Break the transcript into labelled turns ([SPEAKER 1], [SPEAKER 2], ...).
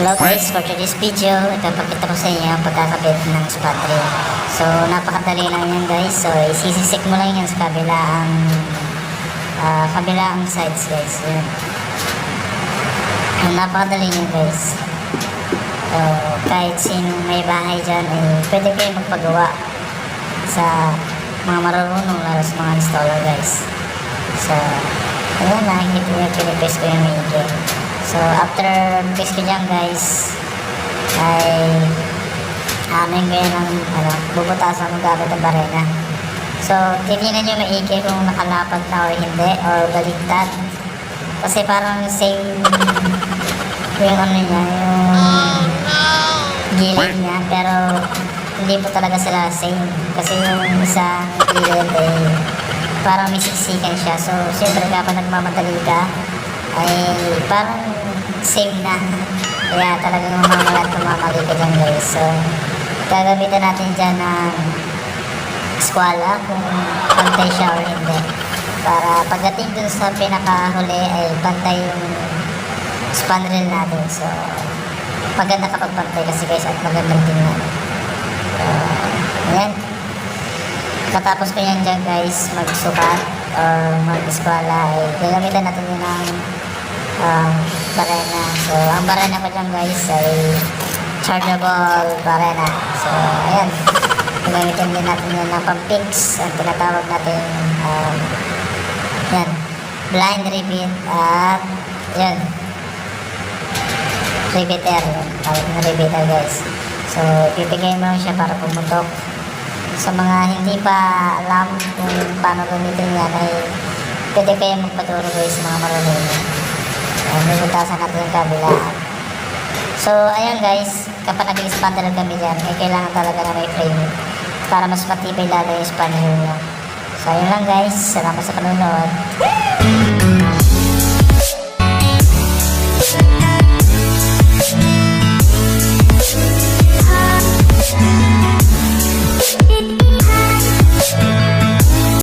[SPEAKER 1] Hello guys, for today's video, ipapakita ko sa inyo ang pagkakabit ng spot rail. So, napakadali lang yan guys. So, isisisik mo lang yan sa kabilang uh, kabilang sides guys. Yun. Yun, napakadali yan guys. So, kahit sino may bahay dyan, eh, pwede kayo magpagawa sa mga marunong lalo sa mga installer guys. So, ayan, nakikita nyo, pinipis ko yung maigi. So, after ko dyan guys, ay amin yan ang ano, bubutasan mo gamit ang barena. So, titignan nyo maigi kung nakalapad na o hindi, or baliktad. Kasi parang same yung ano niya, yung gilid niya, pero hindi po talaga sila same. Kasi yung isang gilid ay parang may siya. So, siyempre kapag nagmamadali ka, ay parang same na. Kaya talagang mamamalat mamamali ka dyan guys. So, gagamitan natin dyan ng skwala kung pantay siya or hindi. Para pagdating dun sa pinakahuli ay pantay yung span rail natin. So, maganda kapag pantay kasi guys at magandang tingnan. So, ayan. Katapos ko yan dyan guys, magsukat or mag-eskwala ay gagamitan natin yun ng um, barena. So, ang barena ko dyan guys ay chargeable barena. So, ayan. Gagamitin din natin yun ng pang-fix. Ang tinatawag natin um, yan. Blind rivet at yan. Riveter. Tawag na riveter guys. So, pipigay mo lang siya para pumutok. Sa mga hindi pa alam kung paano gamitin yan ay pwede kayo magpaturo guys mga marunong. Uh, may butasan natin yung kabila. So, ayan guys, kapag nag-expand talaga kami dyan, ay kailangan talaga na may frame para mas matibay lalo yung span niya. So, ayun lang guys. Salamat sa panonood.